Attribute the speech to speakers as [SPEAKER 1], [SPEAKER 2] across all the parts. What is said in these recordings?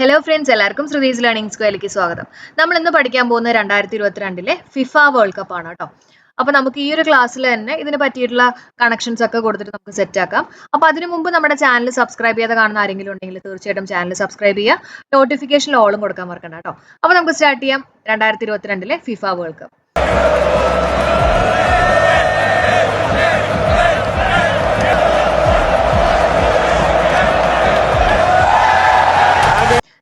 [SPEAKER 1] Hello friends എല്ലാവർക്കും Shruthi's learning സ്ക്വയറിലേക്ക് സ്വാഗതം. നമ്മൾ ഇന്ന് പഠിക്കാൻ പോകുന്ന രണ്ടായിരത്തി ഇരുപത്തിരണ്ടിലെ ഫിഫ വേൾഡ് കപ്പ് ആണ് കേട്ടോ. അപ്പൊ നമുക്ക് ഈ ഒരു ക്ലാസ്സിൽ തന്നെ ഇതിന് പറ്റിയിട്ടുള്ള കണക്ഷൻസ് ഒക്കെ കൊടുത്തിട്ട് നമുക്ക് സെറ്റ് ആക്കാം. അപ്പൊ അതിനു മുമ്പ് നമ്മുടെ ചാനൽ സബ്സ്ക്രൈബ് ചെയ്യാതെ കാണുന്ന ആരെങ്കിലും ഉണ്ടെങ്കിൽ തീർച്ചയായിട്ടും ചാനൽ സബ്സ്ക്രൈബ് ചെയ്യുക. നോട്ടിഫിക്കേഷൻ ഓളും കൊടുക്കാൻ മറക്കണ്ട കേട്ടോ. അപ്പൊ നമുക്ക് സ്റ്റാർട്ട് ചെയ്യാം. രണ്ടായിരത്തി ഇരുപത്തിരണ്ടിലെ ഫിഫ വേൾഡ് കപ്പ്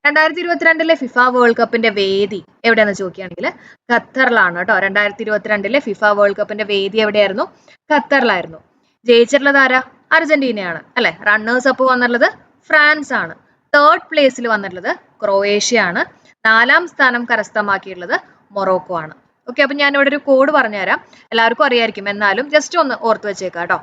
[SPEAKER 1] രണ്ടായിരത്തി ഇരുപത്തിരണ്ടിലെ ഫിഫ വേൾഡ് കപ്പിന്റെ വേദി എവിടെയെന്ന് ചോദിക്കുകയാണെങ്കിൽ ഖത്തറിലാണ് കേട്ടോ. രണ്ടായിരത്തി ഇരുപത്തിരണ്ടിലെ ഫിഫ വേൾഡ് കപ്പിന്റെ വേദി എവിടെയായിരുന്നു? ഖത്തറിലായിരുന്നു. ജയിച്ചിട്ടുള്ളത് ആരാ? അർജന്റീനയാണ്. അല്ലെ? റണ്ണേഴ്സ് അപ്പ് വന്നിട്ടുള്ളത് ഫ്രാൻസ് ആണ് തേർഡ് പ്ലേസിൽ വന്നിട്ടുള്ളത് ക്രൊയേഷ്യ ആണ് നാലാം സ്ഥാനം കരസ്ഥമാക്കിയിട്ടുള്ളത് മൊറോക്കോ ആണ് ഓക്കെ അപ്പൊ ഞാൻ ഇവിടെ ഒരു കോഡ് പറഞ്ഞുതരാം. എല്ലാവർക്കും അറിയായിരിക്കും. എന്നാലും ജസ്റ്റ് ഒന്ന് ഓർത്ത് വെച്ചേക്കാം കേട്ടോ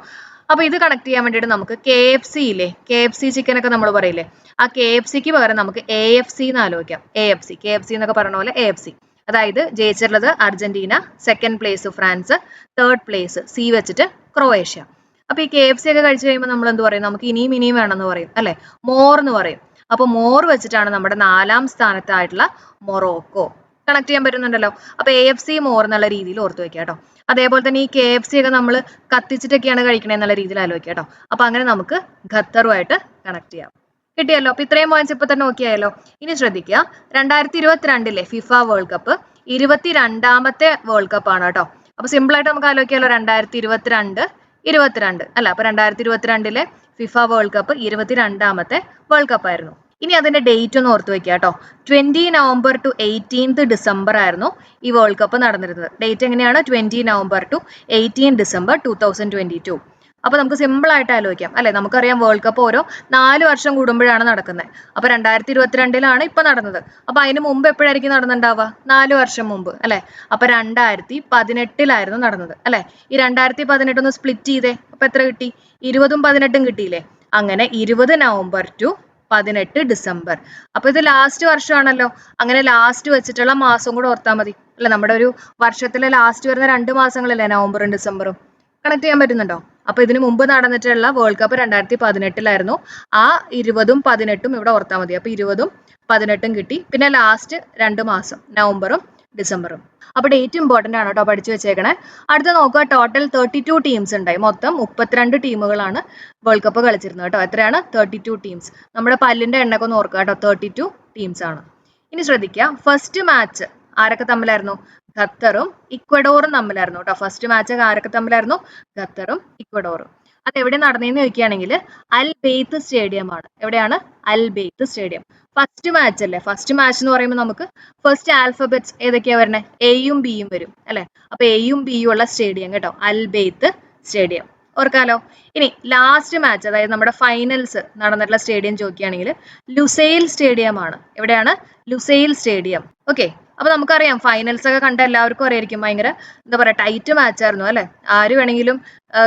[SPEAKER 1] അപ്പൊ ഇത് കണക്ട് ചെയ്യാൻ വേണ്ടിയിട്ട് നമുക്ക് കെ എഫ് സി ഇല്ലേ? കെ എഫ് സി ചിക്കൻ ഒക്കെ നമ്മൾ പറയില്ലേ? ആ കെ എഫ് സിക്ക് പകരം നമുക്ക് എ എഫ് സി എന്ന് ആലോചിക്കാം. A F C K F C എന്നൊക്കെ പറഞ്ഞ പോലെ എ എഫ് സി അതായത് ജയിച്ചിട്ടുള്ളത് Argentina second place France third place C വെച്ചിട്ട് ക്രൊയേഷ്യ. അപ്പൊ ഈ കെ എഫ് സി ഒക്കെ കഴിച്ചു കഴിയുമ്പോൾ നമ്മൾ എന്ത് പറയും? നമുക്ക് ഇനിയും ഇനിയും വേണമെന്ന് പറയും അല്ലെ? മോർ എന്ന് പറയും. അപ്പൊ മോർ വെച്ചിട്ടാണ് നമ്മുടെ നാലാം സ്ഥാനത്തായിട്ടുള്ള മൊറോക്കോ. കണക്ട് ചെയ്യാൻ പറ്റുന്നുണ്ടല്ലോ. അപ്പൊ എ എഫ് സി മോർ എന്നുള്ള രീതിയിൽ ഓർത്ത് വെക്കുക കേട്ടോ. അതേപോലെ തന്നെ ഈ കെ എഫ് സി ഒക്കെ നമ്മൾ കത്തിച്ചിട്ടൊക്കെയാണ് കഴിക്കണേ എന്നുള്ള രീതിയിൽ ആലോചിക്കുക കേട്ടോ. അപ്പൊ അങ്ങനെ നമുക്ക് ഖത്തറുമായിട്ട് കണക്ട് ചെയ്യാം. കിട്ടിയല്ലോ. അപ്പൊ ഇത്രയും പോയിന്റ്സ് ഇപ്പൊ തന്നെ നോക്കിയായല്ലോ ഇനി ശ്രദ്ധിക്കുക. രണ്ടായിരത്തി ഇരുപത്തിരണ്ടിലെ ഫിഫ വേൾഡ് കപ്പ് ഇരുപത്തിരണ്ടാമത്തെ വേൾഡ് കപ്പ് ആണ് കേട്ടോ. അപ്പൊ സിമ്പിൾ ആയിട്ട് നമുക്ക് ആലോചിക്കാമല്ലോ രണ്ടായിരത്തി ഇരുപത്തിരണ്ട്. ഇരുപത്തിരണ്ട് അല്ല അപ്പൊ രണ്ടായിരത്തി ഇരുപത്തിരണ്ടിലെ ഫിഫ വേൾഡ് കപ്പ് ഇരുപത്തിരണ്ടാമത്തെ വേൾഡ് കപ്പ് ആയിരുന്നു. ഇനി അതിന്റെ ഡേറ്റ് ഒന്ന് ഓർത്ത് വെക്കുക കേട്ടോ. Twenty November to eighteenth December ആയിരുന്നു ഈ വേൾഡ് കപ്പ് നടന്നിരുന്നത്. ഡേറ്റ് എങ്ങനെയാണ്? Twenty November to eighteen December two thousand twenty two അപ്പൊ നമുക്ക് സിമ്പിൾ ആയിട്ട് ആലോചിക്കാം. അല്ലെ? നമുക്കറിയാം വേൾഡ് കപ്പ് ഓരോ നാല് വർഷം കൂടുമ്പോഴാണ് നടക്കുന്നത്. അപ്പൊ രണ്ടായിരത്തി ഇരുപത്തിരണ്ടിലാണ് ഇപ്പൊ നടന്നത്. അപ്പൊ അതിന് മുമ്പ് എപ്പോഴായിരിക്കും നടന്നിട്ടുണ്ടാവുക നാല് വർഷം മുമ്പ്. അല്ലെ? അപ്പൊ രണ്ടായിരത്തി പതിനെട്ടിലായിരുന്നു നടന്നത്. അല്ലെ? ഈ രണ്ടായിരത്തി പതിനെട്ട് ഒന്ന് സ്പ്ലിറ്റ് ചെയ്തേ. അപ്പൊ എത്ര കിട്ടി? ഇരുപതും പതിനെട്ടും കിട്ടിയില്ലേ? അങ്ങനെ ഇരുപത് നവംബർ ടു പതിനെട്ട് ഡിസംബർ. അപ്പൊ ഇത് ലാസ്റ്റ് വർഷമാണല്ലോ. അങ്ങനെ ലാസ്റ്റ് വെച്ചിട്ടുള്ള മാസം കൂടെ ഓർത്താൽ മതി. അല്ലെ? നമ്മുടെ ഒരു വർഷത്തിലെ ലാസ്റ്റ് വരുന്ന രണ്ട് മാസങ്ങളല്ലേ നവംബറും ഡിസംബറും? കണക്ട് ചെയ്യാൻ പറ്റുന്നുണ്ടോ? അപ്പൊ ഇതിനു മുമ്പ് നടന്നിട്ടുള്ള വേൾഡ് കപ്പ് രണ്ടായിരത്തി പതിനെട്ടിലായിരുന്നു ആ ഇരുപതും പതിനെട്ടും ഇവിടെ ഓർത്താൽ മതി. അപ്പൊ ഇരുപതും പതിനെട്ടും കിട്ടി. പിന്നെ ലാസ്റ്റ് രണ്ട് മാസം നവംബറും ഡിസംബറും. അപ്പൊ ഡേറ്റ് ഇമ്പോർട്ടന്റ് ആണ് കേട്ടോ പഠിച്ചു വെച്ചേക്കണേ. അടുത്ത നോക്കുക ടോട്ടൽ തേർട്ടി ടു ടീംസ് ഉണ്ടായി. മൊത്തം മുപ്പത്തിരണ്ട് ടീമുകളാണ് വേൾഡ് കപ്പ് കളിച്ചിരുന്നത് കേട്ടോ. എത്രയാണ്? തേർട്ടി ടു ടീംസ് നമ്മുടെ പല്ലിന്റെ എണ്ണൊക്കെ ഒന്ന് ഓർക്കുക കേട്ടോ. തേർട്ടി ടു ടീംസ് ആണ്. ഇനി ശ്രദ്ധിക്കുക. ഫസ്റ്റ് മാച്ച് ആരൊക്കെ തമ്മിലായിരുന്നു? ഖത്തറും ഇക്വഡോറും തമ്മിലായിരുന്നു കേട്ടോ. ഫസ്റ്റ് മാച്ച് ആരൊക്കെ തമ്മിലായിരുന്നു? ഖത്തറും ഇക്വഡോറും അത് എവിടെ നടന്നതെന്ന് ചോദിക്കുകയാണെങ്കിൽ അൽ ബെയ്ത്ത് സ്റ്റേഡിയം ആണ്. എവിടെയാണ്? Al Bayt stadium. First match അല്ലേ? ഫസ്റ്റ് മാച്ച് എന്ന് പറയുമ്പോൾ നമുക്ക് ഫസ്റ്റ് ആൽഫബറ്റ്സ് ഏതൊക്കെയാ വരണേ? എയും ബിയും വരും അല്ലെ? അപ്പൊ എയും ബിയും ഉള്ള സ്റ്റേഡിയം കേട്ടോ. Al Bayt stadium. ഓർക്കാലോ? ഇനി ലാസ്റ്റ് മാച്ച് അതായത് നമ്മുടെ ഫൈനൽസ് നടന്നിട്ടുള്ള സ്റ്റേഡിയം ചോദിക്കുകയാണെങ്കിൽ ലുസൈൽ സ്റ്റേഡിയം ആണ്. എവിടെയാണ്? Lusail stadium. ഓക്കെ അപ്പൊ നമുക്കറിയാം ഫൈനൽസ് ഒക്കെ കണ്ട എല്ലാവർക്കും അറിയായിരിക്കും ഭയങ്കര എന്താ പറയാ ടൈറ്റ് മാച്ച് ആയിരുന്നു അല്ലെ? ആര് വേണമെങ്കിലും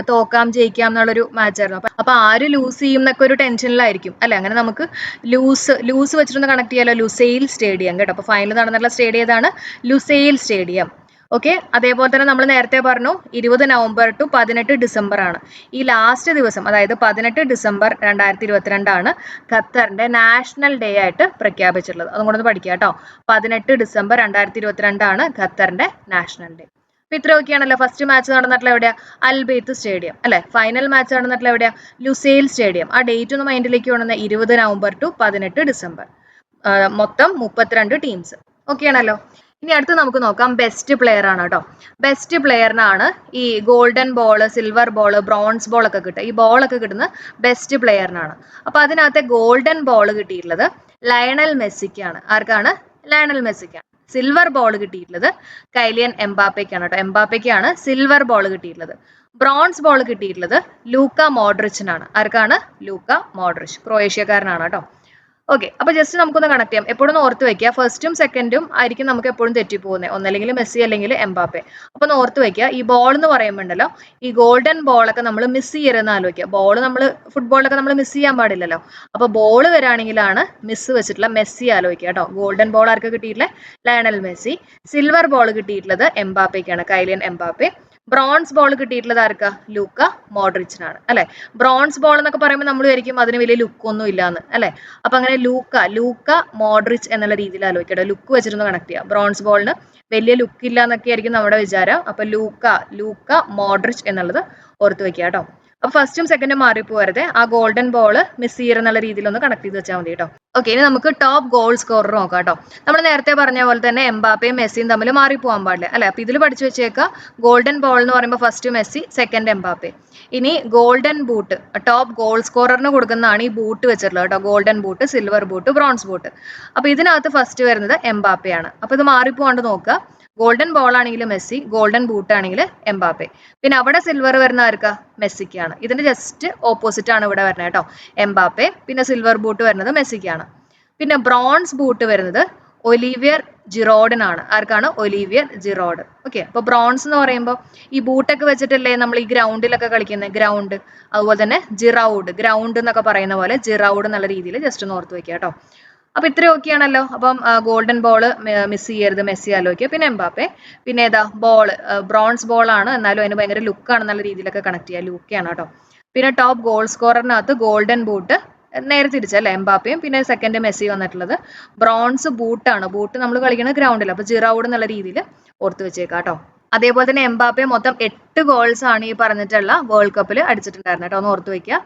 [SPEAKER 1] തോക്കാം ജയിക്കാം എന്നുള്ളൊരു മാച്ച് ആയിരുന്നു. അപ്പൊ അപ്പൊ ആര് ലൂസ് ചെയ്യും എന്നൊക്കെ ഒരു ടെൻഷനിലായിരിക്കും അല്ലെ? അങ്ങനെ നമുക്ക് ലൂസ് ലൂസ് വെച്ചിട്ടൊന്ന് കണക്ട് ചെയ്യാലോ? ലുസെയിൽ സ്റ്റേഡിയം കേട്ടോ. അപ്പൊ ഫൈനൽ നടന്നിട്ടുള്ള സ്റ്റേഡിയം ഏതാണ്? ലുസെയിൽ സ്റ്റേഡിയം ഓക്കെ അതേപോലെ തന്നെ നമ്മൾ നേരത്തെ പറഞ്ഞു ഇരുപത് നവംബർ ടു പതിനെട്ട് ഡിസംബർ ആണ്. ഈ ലാസ്റ്റ് ദിവസം അതായത് പതിനെട്ട് ഡിസംബർ രണ്ടായിരത്തി ഇരുപത്തിരണ്ടാണ് ഖത്തറിന്റെ നാഷണൽ ഡേ ആയിട്ട് പ്രഖ്യാപിച്ചിട്ടുള്ളത്. അതും കൂടെ ഒന്ന് പഠിക്കുക കേട്ടോ. പതിനെട്ട് ഡിസംബർ രണ്ടായിരത്തി ഇരുപത്തിരണ്ടാണ് ഖത്തറിന്റെ നാഷണൽ ഡേ അപ്പൊ ഇത്രയൊക്കെയാണല്ലോ ഫസ്റ്റ് മാച്ച് നടന്നിട്ടുള്ള എവിടെയാ? Al Bayt stadium. അല്ലെ? ഫൈനൽ മാച്ച് നടന്നിട്ടുള്ള എവിടെയാ? ലുസെയിൽ സ്റ്റേഡിയം. ആ ഡേറ്റ് ഒന്ന് മൈൻഡിലേക്ക് വേണമെന്ന് ഇരുപത് നവംബർ ടു പതിനെട്ട് ഡിസംബർ. മൊത്തം മുപ്പത്തിരണ്ട് ടീംസ് ഓക്കെ ആണല്ലോ? ഇനി അടുത്ത് നമുക്ക് നോക്കാം. ബെസ്റ്റ് പ്ലെയർ ആണ് കേട്ടോ. ബെസ്റ്റ് പ്ലെയറിനാണ് ഈ golden ball silver ball bronze ball ഒക്കെ കിട്ടുക. ഈ ബോൾ ഒക്കെ കിട്ടുന്നത് ബെസ്റ്റ് പ്ലെയറിനാണ് അപ്പൊ അതിനകത്തെ ഗോൾഡൻ ബോൾ കിട്ടിയിട്ടുള്ളത് ലയണൽ മെസ്സിക്കാണ്. ആർക്കാണ്? ലയണൽ മെസ്സിക്കാണ്. സിൽവർ ബോൾ കിട്ടിയിട്ടുള്ളത് കൈലിയൻ എംബാപ്പയ്ക്കാണ് കേട്ടോ. എംബാപ്പയ്ക്കാണ് സിൽവർ ബോൾ കിട്ടിയിട്ടുള്ളത്. ബ്രോൺസ് ബോൾ കിട്ടിയിട്ടുള്ളത് ലൂക്ക മോഡ്രിച്ചിനാണ് ആർക്കാണ്? ലൂക്ക മോഡ്രിച്ച് ക്രൊയേഷ്യക്കാരനാണ് കേട്ടോ. ഓക്കെ അപ്പൊ ജസ്റ്റ് നമുക്കൊന്ന് കണക്ട് ചെയ്യാം. എപ്പോഴും ഓർത്ത് വെക്കുക ഫസ്റ്റും സെക്കൻഡും ആയിരിക്കും നമുക്ക് എപ്പോഴും തെറ്റിപ്പോകുന്നത് ഒന്നല്ലെങ്കിൽ മെസ്സി അല്ലെങ്കിൽ എംബാപ്പെ. അപ്പൊ ഒന്ന് ഓർത്ത് വെക്കുക ഈ ബോൾ എന്ന് പറയുമ്പോണ്ടല്ലോ ഈ ഗോൾഡൻ ബോളൊക്കെ നമ്മൾ മിസ് ചെയ്യരുതെന്ന് ആലോചിക്കുക. ബോൾ നമ്മൾ ഫുട്ബോളിലൊക്കെ നമ്മൾ മിസ് ചെയ്യാൻ പാടില്ലല്ലോ. അപ്പൊ ബോൾ വരാണെങ്കിലാണ് മിസ് വെച്ചിട്ടുള്ള മെസ്സി ആലോചിക്കുക കേട്ടോ. ഗോൾഡൻ ബോൾ ആർക്ക് കിട്ടിയിട്ടില്ല ലയണൽ മെസ്സി സിൽവർ ബോൾ കിട്ടിയിട്ടുള്ളത് എംബാപ്പയ്ക്കാണ് കൈലിയൻ എംബാപ്പെ ബ്രോൺസ് ബോൾ കിട്ടിയിട്ടുള്ളത് ആർക്കാ? ലൂക്ക മോഡ്രിച്ചിനാണ് അല്ലെ? ബ്രോൺസ് ബോൾ എന്നൊക്കെ പറയുമ്പോൾ നമ്മൾ വിചാരിക്കും അതിന് വലിയ ലുക്കൊന്നും ഇല്ലാന്ന് അല്ലെ? അപ്പൊ അങ്ങനെ ലൂക്ക ലൂക്ക മോഡ്രിച്ച് എന്നുള്ള രീതിയിൽ ആലോചിക്കട്ടെ. ലുക്ക് വെച്ചിരുന്ന് കണക്ട് ചെയ്യാം. ബ്രോൺസ് ബോളിന് വലിയ ലുക്ക് ഇല്ല എന്നൊക്കെ ആയിരിക്കും നമ്മുടെ വിചാരം. അപ്പൊ ലൂക്ക ലൂക്ക മോഡ്രിച്ച് എന്നുള്ളത് ഓർത്ത് വെക്കുക കേട്ടോ. അപ്പൊ ഫസ്റ്റും സെക്കൻഡും മാറിപ്പോരുത് ആ ഗോൾഡൻ ബോൾ മിസ് ചെയ്യർ എന്നുള്ള രീതിയിൽ ഒന്ന് കണക്ട് ചെയ്ത് വെച്ചാൽ മതി കേട്ടോ ഓക്കെ ഇനി നമുക്ക് ടോപ്പ് ഗോൾ സ്കോറർ നോക്കാം കേട്ടോ നമ്മൾ നേരത്തെ പറഞ്ഞ പോലെ തന്നെ എംബാപ്പയും മെസ്സിയും തമ്മിൽ മാറി മാറിപ്പോകാൻ പാടില്ല അല്ലെ? അപ്പൊ ഇതിൽ പഠിച്ചു വെച്ചേക്കുക ഗോൾഡൻ ബോൾ എന്ന് പറയുമ്പോൾ ഫസ്റ്റ് മെസ്സി സെക്കൻഡ് എംബാപ്പെ. ഇനി ഗോൾഡൻ ബൂട്ട് ടോപ്പ് ഗോൾ സ്കോററിന് കൊടുക്കുന്നതാണ് ഈ ബൂട്ട് വെച്ചിട്ടുള്ളത് കേട്ടോ golden boot silver boot bronze boot അപ്പൊ ഇതിനകത്ത് ഫസ്റ്റ് വരുന്നത് എംബാപ്പയാണ്. അപ്പൊ ഇത് മാറിപ്പോകാണ്ട് നോക്കുക ഗോൾഡൻ ബോൾ ആണെങ്കിൽ മെസ്സി ഗോൾഡൻ ബൂട്ട് ആണെങ്കിൽ എംബാപ്പെ. പിന്നെ അവിടെ സിൽവർ വരുന്ന ആർക്കാ? മെസ്സിക്കാണ്. ഇതിന്റെ ജസ്റ്റ് ഓപ്പോസിറ്റ് ആണ് ഇവിടെ വരുന്നത് കേട്ടോ. എംബാപ്പെ പിന്നെ സിൽവർ ബൂട്ട് വരുന്നത് മെസ്സിക്കാണ്. പിന്നെ ബ്രോൺസ് ബൂട്ട് വരുന്നത് ഒലീവിയർ ജിറോഡിനാണ്. ആർക്കാണ്? Olivier Giroud. ഓക്കെ അപ്പൊ ബ്രോൺസ് എന്ന് പറയുമ്പോൾ ഈ ബൂട്ടൊക്കെ വെച്ചിട്ടല്ലേ നമ്മൾ ഈ ഗ്രൗണ്ടിലൊക്കെ കളിക്കുന്നത് ഗ്രൗണ്ട് അതുപോലെ തന്നെ ജിറൗഡ്. ഗ്രൗണ്ട് എന്നൊക്കെ പറയുന്ന പോലെ ജിറൗഡ് എന്നുള്ള രീതിയിൽ ജസ്റ്റ് ഒന്ന് ഓർത്ത് വെക്കുക കേട്ടോ. അപ്പൊ ഇത്രയും ഓക്കെയാണല്ലോ അപ്പം ഗോൾഡൻ ബോൾ മിസ് ചെയ്യരുത് മെസ്സി ആലോചിക്കുക. പിന്നെ എംബാപ്പെ പിന്നെ ഏതാ ബോൾ ബ്രോൺസ് ആണ്. എന്നാലും അതിന് ഭയങ്കര ലുക്കാണ് നല്ല രീതിയിലൊക്കെ കണക്ട് ചെയ്യുക ലുക്കാണ് കേട്ടോ. പിന്നെ ടോപ്പ് ഗോൾ സ്കോറിനകത്ത് ഗോൾഡൻ ബൂട്ട് നേരെ തിരിച്ചല്ലേ എംബാപ്പയും. പിന്നെ സെക്കൻഡ് മെസ്സി വന്നിട്ടുള്ളത്. ബ്രോൺസ് ബൂട്ടാണ് ബൂട്ട് നമ്മൾ കളിക്കുന്ന ഗ്രൗണ്ടിൽ അപ്പൊ ജിറൗഡ് എന്നുള്ള രീതിയിൽ ഓർത്ത് വെച്ചേക്കാം കേട്ടോ. അതേപോലെ തന്നെ എംബാപ്പെ മൊത്തം എട്ട് ഗോൾസ് ആണ് ഈ പറഞ്ഞിട്ടുള്ള വേൾഡ് കപ്പിൽ അടിച്ചിട്ടുണ്ടായിരുന്നു കേട്ടോ. ഒന്ന് ഓർത്ത് വെക്കുക.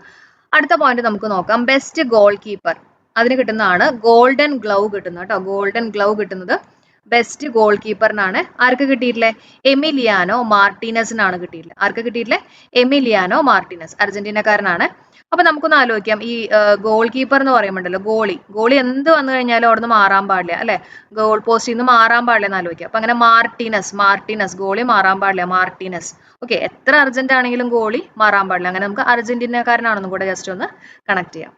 [SPEAKER 1] അടുത്ത പോയിന്റ് നമുക്ക് നോക്കാം. ബെസ്റ്റ് ഗോൾ കീപ്പർ അതിന് കിട്ടുന്നതാണ് ഗോൾഡൻ ഗ്ലൗ കിട്ടുന്നത് കേട്ടോ. ഗോൾഡൻ ഗ്ലൗ കിട്ടുന്നത്. ബെസ്റ്റ് ഗോൾ കീപ്പറിനാണ് ആർക്ക് കിട്ടിയിട്ടില്ലേ? എമിലിയാനോ മാർട്ടിനസിനാണ് കിട്ടിയിട്ടില്ല ആർക്ക് കിട്ടിയിട്ടില്ലേ? എമിലിയാനോ മാർട്ടിനസ് അർജന്റീനക്കാരനാണ്. അപ്പൊ നമുക്കൊന്ന് ആലോചിക്കാം. ഈ ഗോൾ കീപ്പർ എന്ന് പറയുമ്പോണ്ടല്ലോ ഗോളി. ഗോളി എന്ത് വന്നു കഴിഞ്ഞാലും അവിടെ നിന്ന് മാറാൻ പാടില്ല അല്ലെ? ഗോൾ പോസ്റ്റിൽ നിന്ന് മാറാൻ പാടില്ല എന്ന് ആലോചിക്കാം. അപ്പൊ അങ്ങനെ മാർട്ടിനസ് മാർട്ടിനസ് ഗോളി മാറാൻ പാടില്ല മാർട്ടിനസ്. ഓക്കെ എത്ര അർജന്റ് ആണെങ്കിലും ഗോളി മാറാൻ പാടില്ല. അങ്ങനെ നമുക്ക് അർജന്റീനക്കാരനാണെന്നും കൂടെ ജസ്റ്റ് ഒന്ന് കണക്ട് ചെയ്യാം.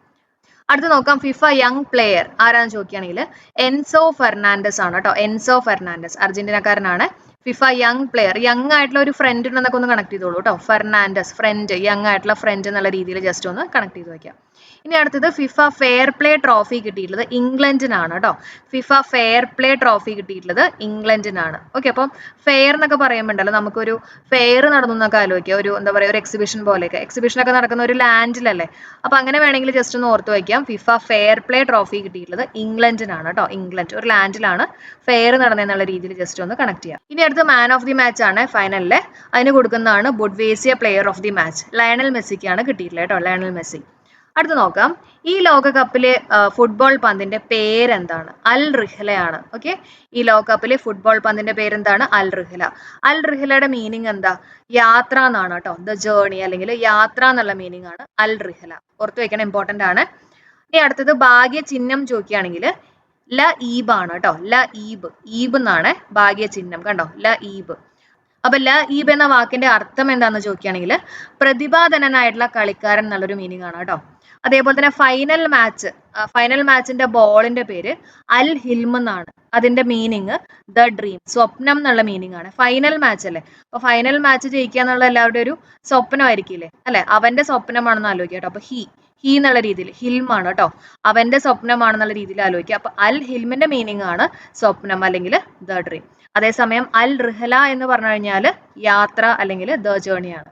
[SPEAKER 1] അടുത്ത് നോക്കാം. ഫിഫ യങ് പ്ലെയർ ആരാന്ന് ചോദിക്കുകയാണെങ്കിൽ എൻസോ ഫെർണാണ്ടസ് ആണ് കേട്ടോ. എൻസോ ഫെർണാണ്ടസ് അർജന്റീനക്കാരനാണ്. ഫിഫ യങ് പ്ലെയർ യങ് ആയിട്ടുള്ള ഒരു ഫ്രണ്ട് ഉണ്ടെന്നൊക്കെ ഒന്ന് കണക്ട് ചെയ്തോളൂ കേട്ടോ. ഫെർണാണ്ടസ് ഫ്രണ്ട് യങ് ആയിട്ടുള്ള ഫ്രണ്ട് എന്നുള്ള രീതിയിൽ ജസ്റ്റ് ഒന്ന് കണക്ട് ചെയ്ത് വെക്കാം. ഇനി അടുത്തത് ഫിഫ ഫെയർ പ്ലേ ട്രോഫി കിട്ടിയിട്ടുള്ളത് ഇംഗ്ലണ്ടിനാണ് കേട്ടോ. ഫിഫ ഫെയർ പ്ലേ ട്രോഫി കിട്ടിയിട്ടുള്ളത് ഇംഗ്ലണ്ടിനാണ്. ഓക്കെ അപ്പം ഫെയർ എന്നൊക്കെ പറയുമ്പോണ്ടല്ലോ നമുക്കൊരു ഫെയർ നടന്നു എന്നൊക്കെ ആലോചിക്കുക ഒരു എന്താ പറയുക ഒരു എക്സിബിഷൻ പോലെയൊക്കെ. എക്സിബിഷൻ ഒക്കെ നടക്കുന്ന ഒരു ലാൻഡിലല്ലേ അപ്പൊ അങ്ങനെ വേണമെങ്കിൽ ജസ്റ്റ് ഒന്ന് ഓർത്ത് വയ്ക്കാം. ഫിഫ ഫെയർ പ്ലേ ട്രോഫി കിട്ടിയിട്ടുള്ളത് ഇംഗ്ലണ്ടിനാണ് കേട്ടോ. ഇംഗ്ലണ്ട് ഒരു ലാൻഡിലാണ് ഫെയർ നടന്നെന്നുള്ള രീതിയിൽ ജസ്റ്റ് ഒന്ന് കണക്ട് ചെയ്യാം. ഇനി അടുത്ത മാൻ ഓഫ് ദി മാച്ച് ആണ് ഫൈനലിലെ അതിന് കൊടുക്കുന്നതാണ് Budweiser player of the match Lionel മെസ്സിക്കാണ് കിട്ടിയിട്ടുള്ളത് കേട്ടോ ലയണൽ മെസ്സി അടുത്ത് നോക്കാം. ഈ ലോകകപ്പിലെ ഫുട്ബോൾ പന്തിന്റെ പേരെന്താണ്? അൽ റിഹ്ലയാണ്. ഓക്കെ? ഈ ലോകകപ്പിലെ ഫുട്ബോൾ പന്തിന്റെ പേരെന്താണ്? അൽ റിഹ്ല. അൽ റിഹ്ലയുടെ മീനിങ് എന്താ? യാത്ര എന്നാണ് കേട്ടോ ദ ജേണി അല്ലെങ്കിൽ യാത്ര എന്നുള്ള മീനിങ് ആണ് അൽ റിഹ്ല. ഓർത്ത് വെക്കണം ഇമ്പോർട്ടന്റ് ആണ്. ഇനി അടുത്തത് ഭാഗ്യ ചിഹ്നം ചോദിക്കുകയാണെങ്കിൽ ല ഈബ് ആണ് കേട്ടോ ല ഈബ്. ഈബ് എന്നാണ് ഭാഗ്യ ചിഹ്നം. കണ്ടോ? ല ഈബ്. അപ്പൊ ല ഈബ് എന്ന വാക്കിന്റെ അർത്ഥം എന്താണെന്ന് ചോദിക്കുകയാണെങ്കിൽ പ്രതിഭാധനനായിട്ടുള്ള കളിക്കാരൻ എന്നുള്ളൊരു മീനിങ് ആണ് കേട്ടോ. അതേപോലെ തന്നെ ഫൈനൽ മാച്ച് ഫൈനൽ മാച്ചിന്റെ ബോളിന്റെ പേര് അൽ ഹിൽം എന്നാണ്. അതിന്റെ മീനിങ് ദ ഡ്രീം സ്വപ്നം എന്നുള്ള മീനിങ് ആണ്. ഫൈനൽ മാച്ച് അല്ലേ? അപ്പൊ ഫൈനൽ മാച്ച് ജയിക്കുക എന്നുള്ള എല്ലാവരുടെ ഒരു സ്വപ്നമായിരിക്കില്ലേ? അല്ലെ? അവന്റെ സ്വപ്നമാണെന്ന് ആലോചിക്കുക കേട്ടോ. അപ്പൊ ഹി ഹി എന്നുള്ള രീതിയിൽ ഹിൽമാണ് കേട്ടോ അവന്റെ സ്വപ്നമാണെന്നുള്ള രീതിയിൽ ആലോചിക്കുക. അപ്പൊ അൽ ഹിൽമിന്റെ മീനിങ് ആണ് സ്വപ്നം അല്ലെങ്കിൽ ദ ഡ്രീം അതേസമയം അൽ റിഹല എന്ന് പറഞ്ഞു കഴിഞ്ഞാൽ യാത്ര അല്ലെങ്കിൽ ദ ജേണിയാണ്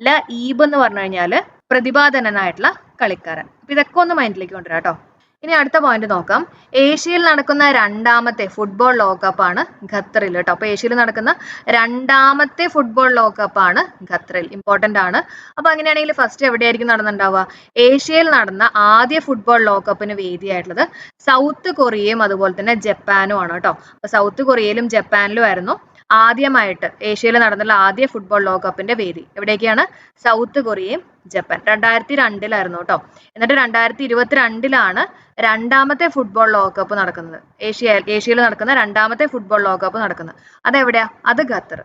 [SPEAKER 1] ല ഈബ് എന്ന് പറഞ്ഞു കഴിഞ്ഞാൽ പ്രതിഭാധനനായിട്ടുള്ള കളിക്കാരൻ. അപ്പൊ ഇതൊക്കെ ഒന്ന് മൈൻഡിലേക്ക് കൊണ്ടുവരാം കേട്ടോ ഇനി അടുത്ത പോയിന്റ് നോക്കാം. ഏഷ്യയിൽ നടക്കുന്ന രണ്ടാമത്തെ ഫുട്ബോൾ ലോകകപ്പാണ് ഖത്തറിൽ കേട്ടോ. അപ്പൊ ഏഷ്യയിൽ നടക്കുന്ന രണ്ടാമത്തെ ഫുട്ബോൾ ലോകകപ്പാണ് ഖത്തറിൽ. ഇമ്പോർട്ടന്റ് ആണ്. അപ്പൊ അങ്ങനെയാണെങ്കിൽ ഫസ്റ്റ് എവിടെയായിരിക്കും നടന്നിട്ടുണ്ടാവുക ഏഷ്യയിൽ നടന്ന ആദ്യ ഫുട്ബോൾ ലോകകപ്പിന് വേദിയായിട്ടുള്ളത് സൗത്ത് കൊറിയയും അതുപോലെ തന്നെ ജപ്പാനും ആണ് കേട്ടോ. അപ്പൊ സൗത്ത് കൊറിയയിലും ജപ്പാനിലും ആയിരുന്നു. ആദ്യമായിട്ട് ഏഷ്യയിൽ നടന്നുള്ള ആദ്യ ഫുട്ബോൾ ലോകകപ്പിന്റെ വേദി. എവിടേക്കാണ് സൗത്ത് കൊറിയയും ജപ്പാൻ. രണ്ടായിരത്തി രണ്ടിലായിരുന്നു കേട്ടോ എന്നിട്ട് രണ്ടായിരത്തി ഇരുപത്തിരണ്ടിലാണ് രണ്ടാമത്തെ ഫുട്ബോൾ ലോകകപ്പ് നടക്കുന്നത്. ഏഷ്യ ഏഷ്യയിൽ നടക്കുന്ന രണ്ടാമത്തെ ഫുട്ബോൾ ലോകകപ്പ് നടക്കുന്നത്. അതെവിടെയാ? അത് ഖത്തർ.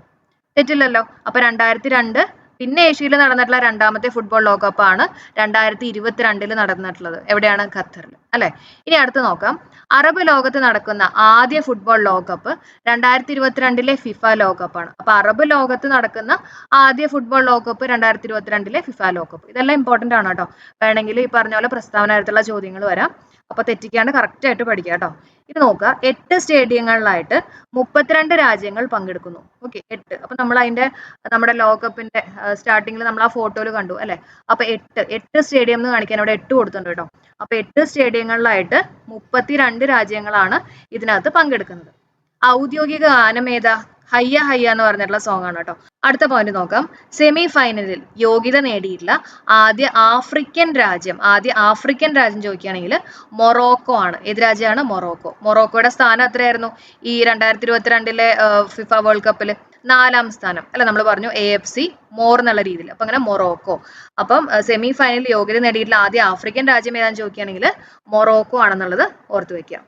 [SPEAKER 1] തെറ്റില്ലല്ലോ? അപ്പൊ രണ്ടായിരത്തി രണ്ട് പിന്നെ ഏഷ്യയിൽ നടന്നിട്ടുള്ള രണ്ടാമത്തെ ഫുട്ബോൾ ലോകകപ്പാണ് രണ്ടായിരത്തി ഇരുപത്തിരണ്ടിൽ നടന്നിട്ടുള്ളത്. എവിടെയാണ്? ഖത്തറിൽ അല്ലെ? ഇനി അടുത്ത് നോക്കാം. അറബ് ലോകത്ത് നടക്കുന്ന ആദ്യ ഫുട്ബോൾ ലോകകപ്പ് രണ്ടായിരത്തി ഇരുപത്തിരണ്ടിലെ ഫിഫ ലോകകപ്പാണ് അപ്പൊ അറബ് ലോകത്ത് നടക്കുന്ന ആദ്യ ഫുട്ബോൾ ലോകകപ്പ് രണ്ടായിരത്തി ഇരുപത്തിരണ്ടിലെ ഫിഫ ലോകകപ്പ് ഇതെല്ലാം ഇമ്പോർട്ടന്റ് ആണ് കേട്ടോ. വേണമെങ്കിൽ ഈ പറഞ്ഞ പോലെ പ്രസ്താവന തരത്തിലുള്ള ചോദ്യങ്ങൾ വരാം. അപ്പൊ തെറ്റിക്കാണ്ട് കറക്റ്റ് ആയിട്ട് പഠിക്കുക കേട്ടോ. ഇത് നോക്കുക. എട്ട് സ്റ്റേഡിയങ്ങളിലായിട്ട് മുപ്പത്തിരണ്ട് രാജ്യങ്ങൾ പങ്കെടുക്കുന്നു. ഓക്കെ എട്ട്. അപ്പൊ നമ്മൾ അതിന്റെ നമ്മുടെ ലോകകപ്പിന്റെ സ്റ്റാർട്ടിങ്ങിൽ നമ്മൾ ആ ഫോട്ടോയിൽ കണ്ടു അല്ലെ? അപ്പൊ എട്ട്. എട്ട് സ്റ്റേഡിയം എന്ന് കാണിക്കാൻ അവിടെ എട്ട് കൊടുത്തിട്ടുണ്ട് കേട്ടോ. അപ്പൊ എട്ട് സ്റ്റേഡിയങ്ങളിലായിട്ട് മുപ്പത്തിരണ്ട് രാജ്യങ്ങളാണ് ഇതിനകത്ത് പങ്കെടുക്കുന്നത്. ഔദ്യോഗിക ഗാനം ഏതാ? ഹയ്യ ഹയ്യ എന്ന് പറഞ്ഞിട്ടുള്ള സോങ് ആണ് കേട്ടോ. അടുത്ത പോയിന്റ് നോക്കാം. സെമി ഫൈനലിൽ യോഗ്യത നേടിയിട്ടുള്ള ആദ്യ ആഫ്രിക്കൻ രാജ്യം ആദ്യ ആഫ്രിക്കൻ രാജ്യം ചോദിക്കുകയാണെങ്കിൽ മൊറോക്കോ ആണ്. ഏത് രാജ്യമാണ്? മൊറോക്കോ. മൊറോക്കോയുടെ സ്ഥാനം എത്രയായിരുന്നു? ഈ രണ്ടായിരത്തി ഇരുപത്തിരണ്ടിലെ ഫിഫ വേൾഡ് കപ്പിൽ നാലാം സ്ഥാനം. അല്ല നമ്മൾ പറഞ്ഞു എ എഫ് സി മോർ എന്നുള്ള രീതിയിൽ. അപ്പൊ അങ്ങനെ മൊറോക്കോ. അപ്പം സെമി ഫൈനലിൽ യോഗ്യത നേടിയിട്ടുള്ള ആദ്യ ആഫ്രിക്കൻ രാജ്യം ഏതാണെന്ന് ചോദിക്കുകയാണെങ്കിൽ മൊറോക്കോ ആണെന്നുള്ളത് ഓർത്ത് വെക്കുക.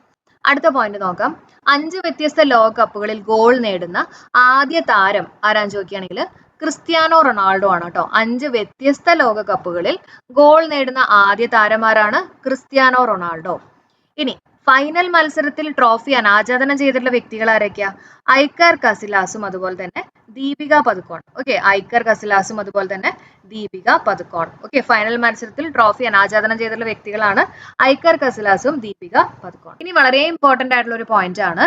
[SPEAKER 1] അടുത്ത പോയിന്റ് നോക്കാം. അഞ്ച് വ്യത്യസ്ത ലോകകപ്പുകളിൽ ഗോൾ നേടുന്ന ആദ്യ താരം ആരാന്ന് ചോദിക്കുകയാണെങ്കിൽ ക്രിസ്ത്യാനോ റൊണാൾഡോ ആണ് കേട്ടോ. അഞ്ച് വ്യത്യസ്ത ലോകകപ്പുകളിൽ ഗോൾ നേടുന്ന ആദ്യ താരമാരാണ് ക്രിസ്ത്യാനോ റൊണാൾഡോ. ഇനി ഫൈനൽ മത്സരത്തിൽ ട്രോഫി അനാചാദനം ചെയ്തിട്ടുള്ള വ്യക്തികൾ ആരൊക്കെയാ? ഐക്കർ കസിലാസും അതുപോലെ തന്നെ ദീപിക പതുക്കോൺ ഓക്കെ ഐക്കർ കസിലാസും അതുപോലെ തന്നെ ദീപിക പതുക്കോൺ ഓക്കെ ഫൈനൽ മത്സരത്തിൽ ട്രോഫി അനാചാദനം ചെയ്തിട്ടുള്ള വ്യക്തികളാണ് ഐക്കർ കസിലാസും ദീപിക പതുക്കോൺ ഇനി വളരെ ഇമ്പോർട്ടന്റ് ആയിട്ടുള്ള ഒരു പോയിന്റ് ആണ്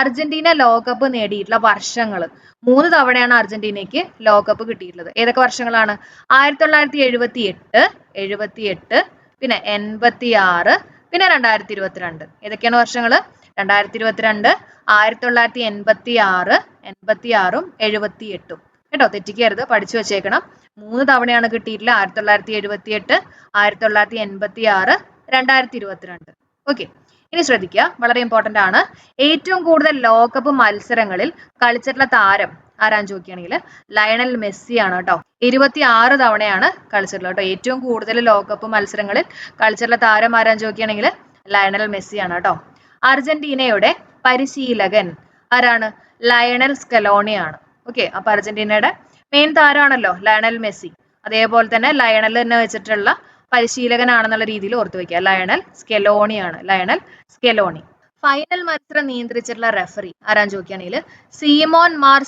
[SPEAKER 1] അർജന്റീന ലോകകപ്പ് നേടിയിട്ടുള്ള വർഷങ്ങൾ. മൂന്ന് തവണയാണ് അർജന്റീനയ്ക്ക് ലോകകപ്പ് കിട്ടിയിട്ടുള്ളത്. ഏതൊക്കെ വർഷങ്ങളാണ്? ആയിരത്തി തൊള്ളായിരത്തി എഴുപത്തി എട്ട് എഴുപത്തി എട്ട് പിന്നെ എൺപത്തി ആറ് പിന്നെ രണ്ടായിരത്തി ഇരുപത്തിരണ്ട് ഏതൊക്കെയാണ് വർഷങ്ങൾ രണ്ടായിരത്തി ഇരുപത്തിരണ്ട് ആയിരത്തി തൊള്ളായിരത്തി എൺപത്തി ആറ് എൺപത്തി ആറും എഴുപത്തി എട്ടും കേട്ടോ തെറ്റിക്കരുത് പഠിച്ചു വെച്ചേക്കണം. മൂന്ന് തവണയാണ് കിട്ടിയിട്ടുള്ള ആയിരത്തി തൊള്ളായിരത്തി എഴുപത്തി എട്ട് ആയിരത്തി തൊള്ളായിരത്തി എൺപത്തി ആറ് രണ്ടായിരത്തി ഇരുപത്തിരണ്ട് ഓക്കെ ഇനി ശ്രദ്ധിക്കുക വളരെ ഇമ്പോർട്ടന്റ് ആണ്. ഏറ്റവും കൂടുതൽ ലോകകപ്പ് മത്സരങ്ങളിൽ കളിച്ചിട്ടുള്ള താരം ആരാന്ന് ചോദിക്കുകയാണെങ്കിൽ ലയണൽ മെസ്സി ആണ് കേട്ടോ. ഇരുപത്തി ആറ് തവണയാണ് കളിച്ചിട്ടുള്ളത് കേട്ടോ. ഏറ്റവും കൂടുതൽ ലോകകപ്പ് മത്സരങ്ങളിൽ കളിച്ചിട്ടുള്ള താരം ആരാന്ന് ചോദിക്കുകയാണെങ്കിൽ ലയണൽ മെസ്സി ആണ് കേട്ടോ. അർജന്റീനയുടെ പരിശീലകൻ ആരാണ്? ലയണൽ സ്കലോണി ആണ് ഓക്കെ അപ്പൊ അർജന്റീനയുടെ മെയിൻ താരമാണല്ലോ ലയണൽ മെസ്സി. അതേപോലെ തന്നെ ലയണൽ തന്നെ വെച്ചിട്ടുള്ള പരിശീലകനാണെന്നുള്ള രീതിയിൽ ഓർത്തു വെക്കുക. ലയണൽ സ്കെലോണിയാണ്. Lionel Scaloni. ഫൈനൽ മത്സരം നിയന്ത്രിച്ചിട്ടുള്ള റെഫറി ആരാണ് ചോദിക്കുകയാണെങ്കിൽ സീമോൻ മാർ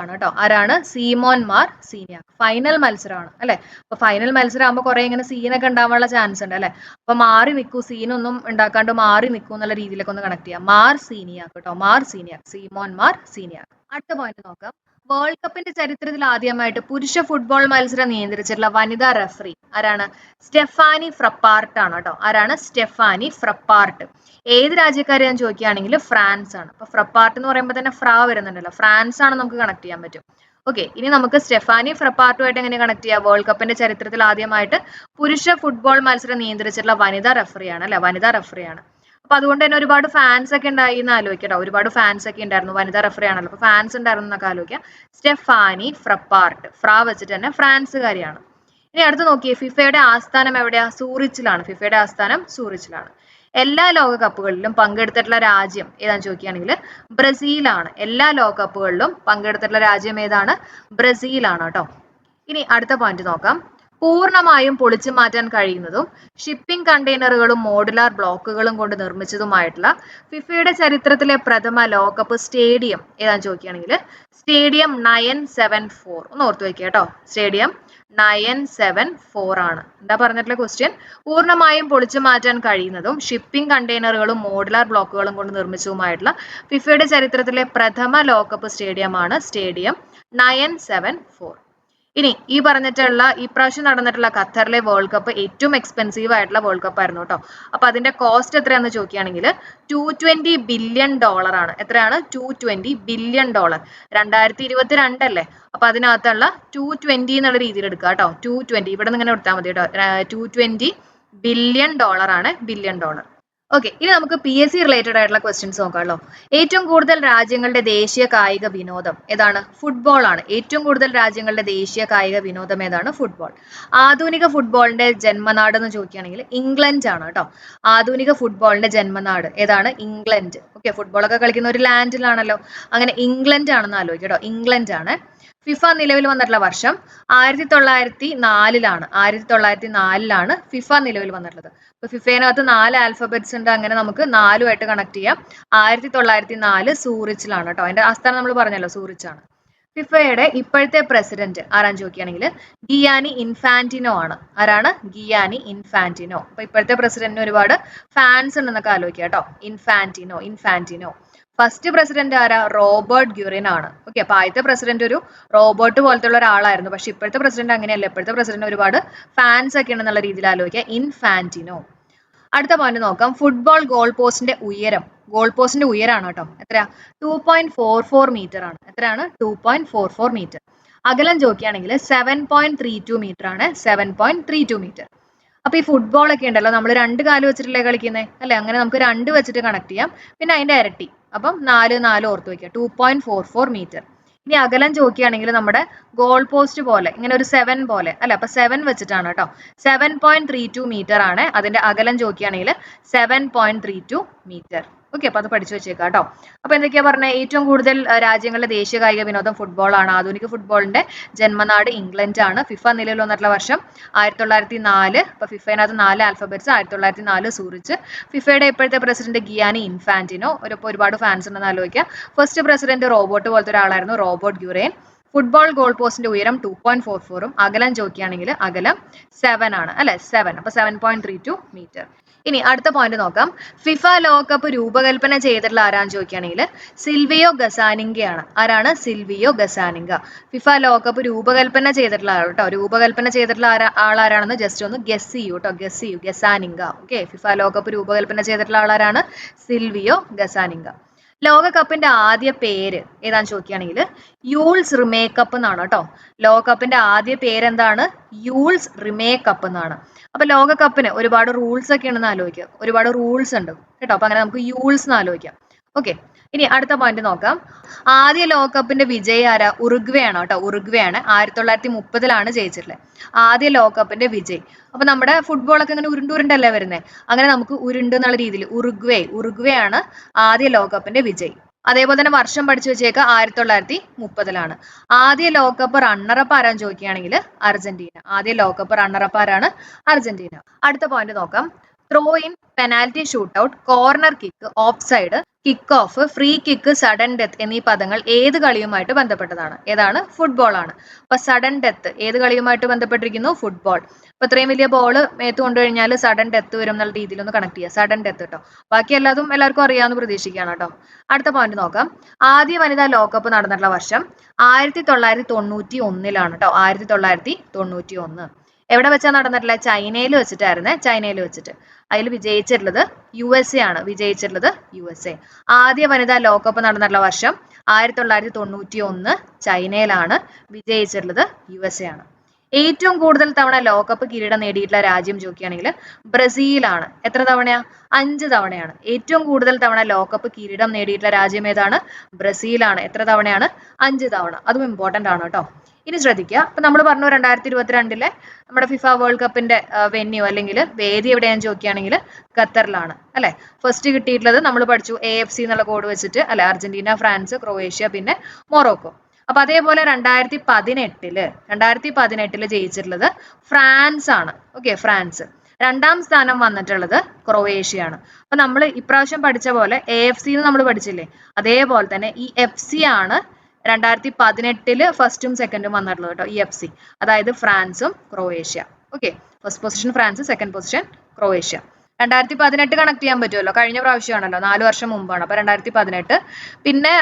[SPEAKER 1] ആണ് കേട്ടോ. ആരാണ്? സീമോൻ മാർ സീനിയാക്ക് ഫൈനൽ മത്സരമാണ് അല്ലെ? അപ്പൊ ഫൈനൽ മത്സരം ആകുമ്പോൾ കുറെ ഇങ്ങനെ സീനൊക്കെ ഉണ്ടാവാനുള്ള ചാൻസ് ഉണ്ട് അല്ലെ? അപ്പൊ മാറി നിൽക്കൂ സീനൊന്നും ഉണ്ടാക്കാണ്ട് മാറി നിൽക്കൂ എന്നുള്ള രീതിയിലൊക്കെ ഒന്ന് കണക്ട് ചെയ്യാം. മാർ സീനിയാക്ക് കേട്ടോ. മാർ സീനിയാക്ക് സീമോൻ മാർ സീനിയാക്ക് അടുത്ത പോയിന്റ് നോക്കാം. വേൾഡ് കപ്പിന്റെ ചരിത്രത്തിൽ ആദ്യമായിട്ട് പുരുഷ ഫുട്ബോൾ മത്സരം നിയന്ത്രിച്ചിട്ടുള്ള വനിതാ റെഫറി ആരാണ്? സ്റ്റെഫാനി ഫ്രപ്പാർട്ട് ആണ് കേട്ടോ. ആരാണ്? Stephanie Frappart. ഏത് രാജ്യക്കാരെ ഞാൻ ചോദിക്കുകയാണെങ്കിൽ ഫ്രാൻസ് ആണ്. അപ്പൊ ഫ്രപ്പാർട്ട് എന്ന് പറയുമ്പോൾ തന്നെ ഫ്രാ വരുന്നുണ്ടല്ലോ. ഫ്രാൻസ് ആണ് നമുക്ക് കണക്ട് ചെയ്യാൻ പറ്റും. ഓക്കെ ഇനി നമുക്ക് സ്റ്റെഫാനി ഫ്രപ്പാർട്ടുമായിട്ട് എങ്ങനെ കണക്ട് ചെയ്യാം? വേൾഡ് കപ്പിന്റെ ചരിത്രത്തിൽ ആദ്യമായിട്ട് പുരുഷ ഫുട്ബോൾ മത്സരം നിയന്ത്രിച്ചിട്ടുള്ള വനിതാ റെഫറിയാണ് അല്ലെ? വനിതാ റെഫറിയാണ് അപ്പൊ അതുകൊണ്ട് തന്നെ ഒരുപാട് ഫാൻസ് ഒക്കെ ഉണ്ടായി എന്ന് ആലോചിക്കട്ടോ. ഒരുപാട് ഫാൻസ് ഒക്കെ ഉണ്ടായിരുന്നു. വനിതാ റെഫറി ആണല്ലോ. അപ്പൊ ഫാൻസ് ഉണ്ടായിരുന്നു എന്നൊക്കെ ആലോചിക്കാം. Stephanie Frappart. ഫ്രാ വെച്ചിട്ട് തന്നെ ഫ്രാൻസുകാരിയാണ്. ഇനി അടുത്ത് നോക്കിയേ. ഫിഫയുടെ ആസ്ഥാനം എവിടെയാ? സൂറിച്ചിലാണ്. ഫിഫയുടെ ആസ്ഥാനം സൂറിച്ചിലാണ്. എല്ലാ ലോകകപ്പുകളിലും പങ്കെടുത്തിട്ടുള്ള രാജ്യം ഏതാണെന്ന് ചോദിക്കുകയാണെങ്കിൽ ബ്രസീലാണ്. എല്ലാ ലോകകപ്പുകളിലും പങ്കെടുത്തിട്ടുള്ള രാജ്യം ഏതാണ്? ബ്രസീലാണ് കേട്ടോ. ഇനി അടുത്ത പോയിന്റ് നോക്കാം. പൂർണമായും പൊളിച്ചു മാറ്റാൻ കഴിയുന്നതും ഷിപ്പിംഗ് കണ്ടെയ്നറുകളും മോഡുലാർ ബ്ലോക്കുകളും കൊണ്ട് നിർമ്മിച്ചതുമായിട്ടുള്ള ഫിഫയുടെ ചരിത്രത്തിലെ പ്രഥമ ലോകകപ്പ് സ്റ്റേഡിയം ഏതാന്ന് ചോദിക്കുകയാണെങ്കിൽ സ്റ്റേഡിയം നയൻ സെവൻ ഫോർ ഒന്ന് ഓർത്തു വയ്ക്കുക കേട്ടോ. സ്റ്റേഡിയം നയൻ സെവൻ ഫോർ ആണ്. എന്താ പറഞ്ഞിട്ടുള്ള ക്വസ്റ്റ്യൻ പൂർണമായും പൊളിച്ചു മാറ്റാൻ കഴിയുന്നതും ഷിപ്പിംഗ് കണ്ടെയ്നറുകളും മോഡുലാർ ബ്ലോക്കുകളും കൊണ്ട് നിർമ്മിച്ചതുമായിട്ടുള്ള ഫിഫയുടെ ചരിത്രത്തിലെ പ്രഥമ ലോകകപ്പ് സ്റ്റേഡിയമാണ് സ്റ്റേഡിയം നയൻ സെവൻ ഫോർ ഇനി ഈ പറഞ്ഞിട്ടുള്ള ഈ പ്രാവശ്യം നടന്നിട്ടുള്ള ഖത്തറിലെ വേൾഡ് കപ്പ് ഏറ്റവും എക്സ്പെൻസീവ് ആയിട്ടുള്ള വേൾഡ് കപ്പ് ആയിരുന്നു കേട്ടോ അപ്പൊ അതിന്റെ കോസ്റ്റ് എത്രയാണെന്ന് ചോദിക്കുകയാണെങ്കിൽ ടു ട്വന്റി ബില്യൺ ഡോളർ ആണ്. എത്രയാണ്? ടു ട്വന്റി ബില്യൺ ഡോളർ രണ്ടായിരത്തി ഇരുപത്തി രണ്ടല്ലേ അപ്പൊ അതിനകത്തുള്ള ടു ട്വന്റി എന്നുള്ള രീതിയിൽ എടുക്കുക കേട്ടോ ടു ട്വന്റി ഇവിടെ നിന്ന് ഇങ്ങനെ എടുത്താൽ മതി കേട്ടോ ടു ട്വന്റി ബില്യൺ ഡോളർ ആണ്. ബില്യൺ ഡോളർ ഓക്കെ ഇനി നമുക്ക് പി എസ് സി റിലേറ്റഡ് ആയിട്ടുള്ള ക്വസ്റ്റ്യൻസ് നോക്കാമല്ലോ ഏറ്റവും കൂടുതൽ രാജ്യങ്ങളുടെ ദേശീയ കായിക വിനോദം ഏതാണ്? ഫുട്ബോൾ ആണ്. ഏറ്റവും കൂടുതൽ രാജ്യങ്ങളുടെ ദേശീയ കായിക വിനോദം ഏതാണ്? ഫുട്ബോൾ ആധുനിക ഫുട്ബോളിന്റെ ജന്മനാട് എന്ന് ചോദിക്കുകയാണെങ്കിൽ ഇംഗ്ലണ്ട് ആണ് കേട്ടോ. ആധുനിക ഫുട്ബോളിന്റെ ജന്മനാട് ഏതാണ്? ഇംഗ്ലണ്ട്. ഓക്കെ ഫുട്ബോളൊക്കെ കളിക്കുന്ന ഒരു ലാൻഡിലാണല്ലോ അങ്ങനെ ഇംഗ്ലണ്ട് ആണെന്ന് ആലോചിക്കട്ടോ കേട്ടോ. ഇംഗ്ലണ്ട് ആണ്. ഫിഫ നിലവിൽ വന്നിട്ടുള്ള വർഷം ആയിരത്തി തൊള്ളായിരത്തി നാലിലാണ് ആയിരത്തി തൊള്ളായിരത്തി നാലിലാണ് ഫിഫ നിലവിൽ വന്നിട്ടുള്ളത്. അപ്പൊ ഫിഫേനകത്ത് നാല് ആൽഫബറ്റ്സ് ഉണ്ട്. അങ്ങനെ നമുക്ക് നാലുമായിട്ട് കണക്ട് ചെയ്യാം. ആയിരത്തി തൊള്ളായിരത്തി നാല് സൂറിച്ചിലാണ് കേട്ടോ. അതിന്റെ ആസ്ഥാനം നമ്മൾ പറഞ്ഞല്ലോ സൂറിച്ചാണ്. ഫിഫയുടെ ഇപ്പോഴത്തെ പ്രസിഡന്റ് ആരാന്ന് ചോദിക്കുകയാണെങ്കിൽ ഗിയാനി ഇൻഫാന്റിനോ ആണ്. ആരാണ്? Gianni Infantino. അപ്പൊ ഇപ്പോഴത്തെ പ്രസിഡന്റിന് ഒരുപാട് ഫാൻസ് ഉണ്ടെന്നൊക്കെ ആലോചിക്കുക കേട്ടോ. Infantino Infantino. ഫസ്റ്റ് പ്രസിഡന്റ് ആരാ? റോബർട്ട് ഗ്യൂറിൻ ആണ് ഓക്കെ അപ്പൊ ആദ്യത്തെ പ്രസിഡന്റ് ഒരു റോബർട്ട് പോലത്തെ ഉള്ള ഒരാളായിരുന്നു. പക്ഷെ ഇപ്പോഴത്തെ പ്രസിഡന്റ് അങ്ങനെയല്ല. ഇപ്പോഴത്തെ പ്രസിഡന്റ് ഒരുപാട് ഫാൻസ് ഒക്കെ ഉണ്ടെന്നുള്ള രീതിയിൽ ആലോചിക്കുക. ഇൻഫാന്റിനോ അടുത്ത പോയിന്റ് നോക്കാം. ഫുട്ബോൾ ഗോൾ പോസ്റ്റിന്റെ ഉയരം. ഗോൾ പോസ്റ്റിന്റെ ഉയരാണ് കേട്ടോ. എത്രയാ? Two point four four metre ആണ്. എത്രയാണ്? Two point four four metre അകലം ചോദിക്കുകയാണെങ്കിൽ seven point three two metre ആണ്. Seven point three two metre അപ്പൊ ഈ ഫുട്ബോൾ ഒക്കെ ഉണ്ടല്ലോ. നമ്മൾ രണ്ട് കാൽ വെച്ചിട്ടല്ലേ കളിക്കുന്നത് അല്ലെ? അങ്ങനെ നമുക്ക് രണ്ട് വെച്ചിട്ട് കണക്ട് ചെയ്യാം. പിന്നെ അതിന്റെ ഇരട്ടി. അപ്പം നാല് നാല് ഓർത്ത് വെക്കുക. Two point four four metre ഇനി അകലം ചോദിക്കുകയാണെങ്കിൽ നമ്മുടെ ഗോൾ പോസ്റ്റ് പോലെ ഇങ്ങനെ ഒരു സെവൻ പോലെ അല്ല അപ്പൊ സെവൻ വെച്ചിട്ടാണ് കേട്ടോ. Seven point three two metre ആണ് അതിന്റെ അകലം ചോദിക്കുകയാണെങ്കിൽ seven point three two metre okay അപ്പൊ അത് പഠിച്ചു വെച്ചേക്കാം കേട്ടോ. അപ്പൊ എന്തൊക്കെയാ പറഞ്ഞത് ഏറ്റവും കൂടുതൽ രാജ്യങ്ങളിലെ ദേശീയ കായിക വിനോദം ഫുട്ബോൾ ആണ്. ആധുനിക ഫുട്ബോളിന്റെ ജന്മനാട് ഇംഗ്ലണ്ട് ആണ്. ഫിഫ നിലവിൽ വന്നിട്ടുള്ള വർഷം ആയിരത്തി തൊള്ളായിരത്തി നാല് അപ്പൊ ഫിഫയിനകത്ത് നാല് ആൽഫബറ്റ്സ് ആയിരത്തി തൊള്ളായിരത്തി നാല് സൂറിച്ച്. ഫിഫയുടെ ഇപ്പോഴത്തെ പ്രസിഡന്റ് ഗിയാനി ഇൻഫാന്റിനോ? ഒരു ഒരുപാട് ഫാൻസ് ഉണ്ടെന്ന് ആലോചിക്കുക ഫസ്റ്റ് പ്രസിഡന്റ് റോബോട്ട് പോലത്തെ ഒരാളായിരുന്നു റോബോട്ട് ഗ്യൂറേൻ. ഫുട്ബോൾ ഗോൾ പോസ്റ്റിന്റെ ഉയരം ടു പോയിന്റ് ഫോർ ഫോറും അകലം ചോദിക്കുകയാണെങ്കിൽ അകലം സെവൻ ആണ്. അല്ലെ? സെവൻ അപ്പൊ seven point three two metre ഇനി അടുത്ത പോയിന്റ് നോക്കാം. ഫിഫ ലോകകപ്പ് രൂപകൽപ്പന ചെയ്തിട്ടുള്ള ആരാന്ന് ചോദിക്കുകയാണെങ്കിൽ സിൽവിയോ ഗസാനിങ്കയാണ്. ആരാണ്? സിൽവിയോ ഗസാനിങ്ക. ഫിഫ ലോകകപ്പ് രൂപകൽപ്പന ചെയ്തിട്ടുള്ള ആൾ കേട്ടോ. രൂപകൽപ്പന ചെയ്തിട്ടുള്ള ആരാ ആളാരാണെന്ന് ജസ്റ്റ് ഒന്ന് ഗസ് ചെയ്യൂ കേട്ടോ. ഗസ് ചെയ്യൂ. ഗസാനിങ്ക. ഓക്കെ ഫിഫ ലോകകപ്പ് രൂപകൽപ്പന ചെയ്തിട്ടുള്ള ആളാരാണ്? സിൽവിയോ ഗസാനിങ്ക. ലോകകപ്പിന്റെ ആദ്യ പേര് ഏതാന്ന് ചോദിക്കുകയാണെങ്കിൽ യൂൾസ് റിമേക്കപ്പ് കപ്പ് എന്നാണ് കേട്ടോ. ലോകകപ്പിന്റെ ആദ്യ പേര് എന്താണ് യൂൾസ് റിമേക്കപ്പ് കപ്പ് എന്നാണ്. അപ്പൊ ലോകകപ്പിന് ഒരുപാട് റൂൾസ് ഒക്കെ ഉണ്ടെന്ന് ആലോചിക്കുക ഒരുപാട് റൂൾസ് ഉണ്ട്. കേട്ടോ അപ്പൊ അങ്ങനെ നമുക്ക് യൂൾസ് എന്ന് ആലോചിക്കാം. ഓക്കെ ഇനി അടുത്ത പോയിന്റ് നോക്കാം. ആദ്യ ലോകകപ്പിന്റെ വിജയി ആരാ? ഉറുഗ്വയാണ് കേട്ടോ. ഉറുഗ്വയാണ്. ആയിരത്തി തൊള്ളായിരത്തി മുപ്പതിലാണ് ജയിച്ചിട്ടുള്ളത്. ആദ്യ ലോകകപ്പിന്റെ വിജയ്. അപ്പൊ നമ്മുടെ ഫുട്ബോൾ ഒക്കെ ഇങ്ങനെ ഉരുണ്ട് ഉരുണ്ടല്ലേ വരുന്നത് അങ്ങനെ നമുക്ക് ഉരുണ്ട് എന്നുള്ള രീതിയിൽ ഉറുഗ്വേ ഉറുഗ്വയാണ് ആദ്യ ലോകകപ്പിന്റെ വിജയ്. അതേപോലെ തന്നെ വർഷം പഠിച്ചു വെച്ചേക്ക ആയിരത്തി തൊള്ളായിരത്തി മുപ്പതിലാണ് ആദ്യ ലോകകപ്പ് റണ്ണറപ്പ് ആരാന്ന് ചോദിക്കുകയാണെങ്കിൽ അർജന്റീന. ആദ്യ ലോകകപ്പ് റണ്ണറപ്പ് ആരാണ്? അർജന്റീന. അടുത്ത പോയിന്റ് നോക്കാം. Throw in penalty shoot out corner kick off side kick off free kick sudden death എന്നീ പദങ്ങൾ ഏത് കളിയുമായിട്ട് ബന്ധപ്പെട്ടതാണ്? ഏതാണ്? ഫുട്ബോൾ ആണ്. അപ്പൊ സഡൻ ഡെത്ത് ഏത് കളിയുമായിട്ട് ബന്ധപ്പെട്ടിരിക്കുന്നു? ഫുട്ബോൾ അപ്പൊ ഇത്രയും വലിയ ബോൾ മേത്ത് കൊണ്ടുകഴിഞ്ഞാൽ സഡൻ ഡെത്ത് വരും എന്നുള്ള രീതിയിൽ ഒന്ന് കണക്ട് ചെയ്യുക. സഡൻ ഡെത്ത് കേട്ടോ ബാക്കി എല്ലാതും എല്ലാവർക്കും അറിയാമെന്ന് പ്രതീക്ഷിക്കുകയാണ് കേട്ടോ. അടുത്ത പോയിന്റ് നോക്കാം. ആദ്യ വനിതാ ലോകകപ്പ് നടന്നിട്ടുള്ള വർഷം ആയിരത്തി തൊള്ളായിരത്തി തൊണ്ണൂറ്റി ഒന്നിലാണ് കേട്ടോ. ആയിരത്തി തൊള്ളായിരത്തി തൊണ്ണൂറ്റി ഒന്ന്. എവിടെ വെച്ചാ നടന്നിട്ടുള്ളത്? ചൈനയിൽ വെച്ചിട്ടായിരുന്നേ. ചൈനയിൽ വെച്ചിട്ട്. അതിൽ വിജയിച്ചിട്ടുള്ളത് യു എസ് എ ആണ്. വിജയിച്ചിട്ടുള്ളത് യു എസ് എ ആദ്യ വനിതാ ലോകകപ്പ് നടന്നിട്ടുള്ള വർഷം ആയിരത്തി തൊള്ളായിരത്തി തൊണ്ണൂറ്റി ഒന്ന് ചൈനയിലാണ് വിജയിച്ചിട്ടുള്ളത് യു എസ് എ ആണ്. ഏറ്റവും കൂടുതൽ തവണ ലോകകപ്പ് കിരീടം നേടിയിട്ടുള്ള രാജ്യം ചോദിക്കുകയാണെങ്കിൽ ബ്രസീലാണ്. എത്ര തവണയാ? അഞ്ച് തവണയാണ്. ഏറ്റവും കൂടുതൽ തവണ ലോകകപ്പ് കിരീടം നേടിയിട്ടുള്ള രാജ്യം ഏതാണ്? ബ്രസീലാണ്. എത്ര തവണയാണ്? അഞ്ച് തവണ. അതും ഇമ്പോർട്ടന്റ് ആണ് കേട്ടോ. ഇനി ശ്രദ്ധിക്കുക. അപ്പൊ നമ്മൾ പറഞ്ഞു രണ്ടായിരത്തി ഇരുപത്തിരണ്ടിലെ നമ്മുടെ ഫിഫ വേൾഡ് കപ്പിന്റെ വെന്യൂ അല്ലെങ്കിൽ വേദി എവിടെയാണെന്ന് ചോദിക്കുകയാണെങ്കിൽ ഖത്തറിലാണ്. അല്ലെ? ഫസ്റ്റ് കിട്ടിയിട്ടുള്ളത് നമ്മൾ പഠിച്ചു എ എഫ് സി എന്നുള്ള കോഡ് വെച്ചിട്ട്. അല്ലെ? അർജന്റീന ഫ്രാൻസ് ക്രൊയേഷ്യ പിന്നെ മൊറോക്കോ. അപ്പൊ അതേപോലെ രണ്ടായിരത്തി പതിനെട്ടിൽ രണ്ടായിരത്തി പതിനെട്ടിൽ ജയിച്ചിട്ടുള്ളത് ഫ്രാൻസ് ആണ്. Okay France. രണ്ടാം സ്ഥാനം വന്നിട്ടുള്ളത് ക്രൊയേഷ്യ ആണ് അപ്പൊ നമ്മൾ ഇപ്രാവശ്യം പഠിച്ച പോലെ എ എഫ് സി നമ്മൾ പഠിച്ചില്ലേ? അതേപോലെ തന്നെ ഈ എഫ് സി ആണ് രണ്ടായിരത്തി പതിനെട്ടിൽ ഫസ്റ്റും സെക്കൻഡും വന്നിട്ടുള്ളത് കേട്ടോ ഈ എഫ് സി അതായത് ഫ്രാൻസും Croatia. Okay first position France second position Croatia. രണ്ടായിരത്തി പതിനെട്ട് കണക്ട് ചെയ്യാൻ പറ്റുമല്ലോ. കഴിഞ്ഞ പ്രാവശ്യമാണല്ലോ. നാല് വർഷം മുമ്പാണ്. അപ്പൊ രണ്ടായിരത്തി പതിനെട്ട് പിന്നെ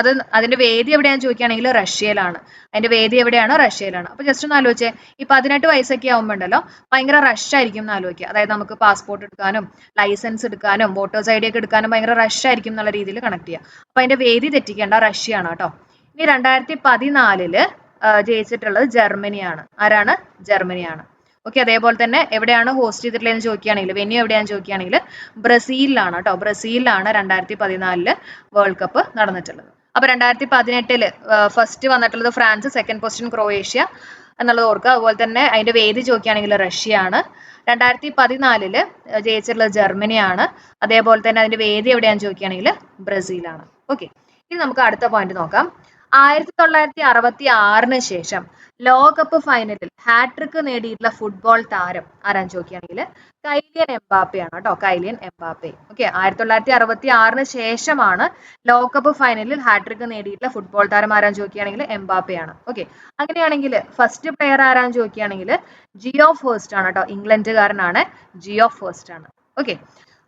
[SPEAKER 1] അത് അതിന്റെ വേദി എവിടെയാണെന്ന് ചോദിക്കുകയാണെങ്കിൽ റഷ്യയിലാണ്. അതിന്റെ വേദി എവിടെയാണ് റഷ്യയിലാണ്. അപ്പൊ ജസ്റ്റ് ഒന്ന് ആലോചിച്ചേ. ഈ പതിനെട്ട് വയസ്സൊക്കെ ആകുമ്പോൾ ഉണ്ടല്ലോ ഭയങ്കര റഷ് ആയിരിക്കും എന്ന് ആലോചിക്കുക. അതായത് നമുക്ക് പാസ്പോർട്ട് എടുക്കാനും ലൈസൻസ് എടുക്കാനും വോട്ടേഴ്സ് ഐ ഡി ഒക്കെ എടുക്കാനും ഭയങ്കര റഷ് ആയിരിക്കും എന്നുള്ള രീതിയിൽ കണക്ട് ചെയ്യുക. അപ്പൊ അതിന്റെ വേദി തെറ്റിക്കേണ്ട റഷ്യയാണ് കേട്ടോ. ഇനി രണ്ടായിരത്തി പതിനാലിൽ ജയിച്ചിട്ടുള്ളത് ജർമ്മനിയാണ്. ആരാണ്? ജർമ്മനിയാണ്. ഓക്കെ അതേപോലെ തന്നെ എവിടെയാണ് ഹോസ്റ്റ് ചെയ്തിട്ടുള്ളതെന്ന് ചോദിക്കുകയാണെങ്കിൽ വെന്യൂ എവിടെയാണെന്ന് ചോദിക്കുകയാണെങ്കിൽ ബ്രസീലിലാണ് കേട്ടോ. ബ്രസീലിലാണ് രണ്ടായിരത്തി പതിനാലിൽ വേൾഡ് കപ്പ് നടന്നിട്ടുള്ളത്. അപ്പൊ രണ്ടായിരത്തി പതിനെട്ടിൽ ഫസ്റ്റ് വന്നിട്ടുള്ളത് ഫ്രാൻസ് സെക്കൻഡ് പൊസിഷൻ ക്രൊയേഷ്യ എന്നുള്ളത് ഓർക്കുക. അതുപോലെ തന്നെ അതിന്റെ വേദി ചോദിക്കുകയാണെങ്കിൽ റഷ്യ ആണ് രണ്ടായിരത്തി പതിനാലിൽ ജയിച്ചിട്ടുള്ളത് ജർമ്മനിയാണ്. അതേപോലെ തന്നെ അതിന്റെ വേദി എവിടെയാണെന്ന് ചോദിക്കുകയാണെങ്കിൽ ബ്രസീലാണ്. ഓക്കെ ഇനി നമുക്ക് അടുത്ത പോയിന്റ് നോക്കാം. ആയിരത്തി തൊള്ളായിരത്തി അറുപത്തി ആറിന് ശേഷം ലോകകപ്പ് ഫൈനലിൽ ഹാട്രിക് നേടിയിട്ടുള്ള ഫുട്ബോൾ താരം ആരാന്ന് ചോദിക്കുകയാണെങ്കിൽ കൈലിയൻ എംബാപ്പയാണ് കേട്ടോ. Kylian Mbappe. ഓക്കെ ആയിരത്തി തൊള്ളായിരത്തി അറുപത്തി ആറിന് ശേഷമാണ് ലോകകപ്പ് ഫൈനലിൽ ഹാട്രിക് നേടിയിട്ടുള്ള ഫുട്ബോൾ താരം ആരാന്ന് ചോദിക്കുകയാണെങ്കിൽ എംബാപ്പയാണ്. ഓക്കെ അങ്ങനെയാണെങ്കിൽ ഫസ്റ്റ് പ്ലെയർ ആരാന്ന് ചോദിക്കുകയാണെങ്കിൽ ജിയോ ഫേസ്റ്റ് ആണ് കേട്ടോ. ഇംഗ്ലണ്ടുകാരനാണ് ജിയോ ഫേസ്റ്റ് ആണ് ഓക്കെ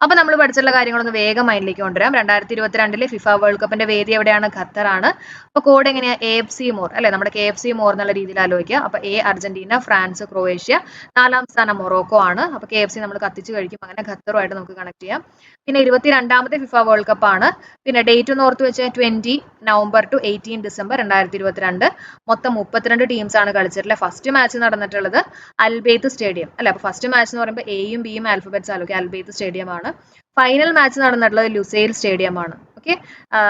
[SPEAKER 1] അപ്പൊ നമ്മൾ പഠിച്ചിട്ടുള്ള കാര്യങ്ങളൊന്ന് വേഗം മൈൻഡിലേക്ക് കൊണ്ടുവരാം. രണ്ടായിരത്തി ഇരുപത്തിരണ്ടിലെ ഫിഫ വേൾഡ് കപ്പിന്റെ വേദി എവിടെയാണ്? ഖത്തറാണ്. അപ്പൊ കോഡ് എങ്ങനെയാ? എ എഫ് സി മോർ അല്ലെ? നമ്മുടെ കെ എഫ് സി മോർ എന്നുള്ള രീതിയിൽ ആലോചിക്കുക. അപ്പൊ എ അർജന്റീന ഫ്രാൻസ് ക്രൊയേഷ്യ നാലാം സ്ഥാനം മൊറോക്കോ ആണ്. അപ്പൊ കെ എഫ് സി നമ്മൾ കത്തിച്ചു കഴിക്കും. അങ്ങനെ ഖത്തറുമായിട്ട് നമുക്ക് കണക്ട് ചെയ്യാം. പിന്നെ ഇരുപത്തിരണ്ടാമത്തെ ഫിഫ വേൾഡ് കപ്പ് ആണ്. പിന്നെ ഡേറ്റ് ഒന്ന് ഓർത്ത് വെച്ചാൽ twenty November to eighteen December രണ്ടായിരത്തി ഇരുപത്തിരണ്ട് മൊത്തം മുപ്പത്തിരണ്ട് ടീംസ് ആണ് കളിച്ചിട്ടുള്ളത് ഫസ്റ്റ് മാച്ച് നടന്നിട്ടുള്ളത് അൽബേത്ത് സ്റ്റേഡിയം അല്ലെ? അപ്പൊ ഫസ്റ്റ് മാച്ച് എന്ന് പറയുമ്പോൾ എയും ബിയും ആൽഫബറ്റ്സ് ആലോചിക്കുക. അൽബേത്ത് സ്റ്റേഡിയം ആണ്. ഫൈനൽ മാച്ച് നടന്നിട്ടുള്ളത് ലുസൈൽ സ്റ്റേഡിയമാണ് ഓക്കെ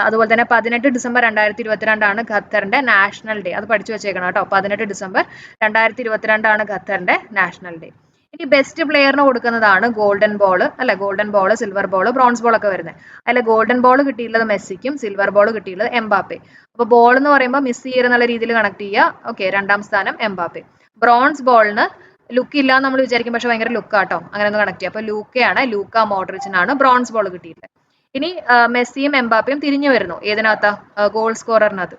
[SPEAKER 1] അതുപോലെ തന്നെ പതിനെട്ട് ഡിസംബർ രണ്ടായിരത്തി ഇരുപത്തിരണ്ടാണ് ഖത്തറിന്റെ നാഷണൽ ഡേ അത് പഠിച്ചു വെച്ചേക്കണം കേട്ടോ. പതിനെട്ട് ഡിസംബർ രണ്ടായിരത്തി ഇരുപത്തിരണ്ടാണ് ഖത്തറിന്റെ നാഷണൽ ഡേ ഇനി ബെസ്റ്റ് പ്ലെയറിന് കൊടുക്കുന്നതാണ് ഗോൾഡൻ ബോൾ അല്ലെ? Golden ball silver ball bronze ball ഒക്കെ വരുന്നത്. അതിൽ ഗോൾഡൻ ബോൾ കിട്ടിയിട്ടുള്ളത് മെസ്സിക്കും സിൽവർ ബോൾ കിട്ടിയിട്ടുള്ളത് എംബാപ്പെ. അപ്പൊ ബോൾ എന്ന് പറയുമ്പോൾ മിസ് ചെയ്യുന്ന രീതിയിൽ കണക്ട് ചെയ്യുക. ഓക്കെ രണ്ടാം സ്ഥാനം എംബാപ്പെ. ബ്രോൺസ് ബോളിന് ലുക്ക് ഇല്ല നമ്മൾ വിചാരിക്കും പക്ഷെ ഭയങ്കര ലുക്ക് ആട്ടോ. അങ്ങനെ ഒന്ന് കണക്ട് ചെയ്യാം. അപ്പൊ ലൂക്കയാണ് ലൂക്ക മോഡറിച്ചിനാണ് ബ്രോൺസ് ബോൾ കിട്ടിയിട്ടുള്ളത് ഇനി മെസ്സിയും എംബാപ്പയും തിരിഞ്ഞു വരുന്നു. ഏതിനകത്താ? ഗോൾ സ്കോററിനകത്ത്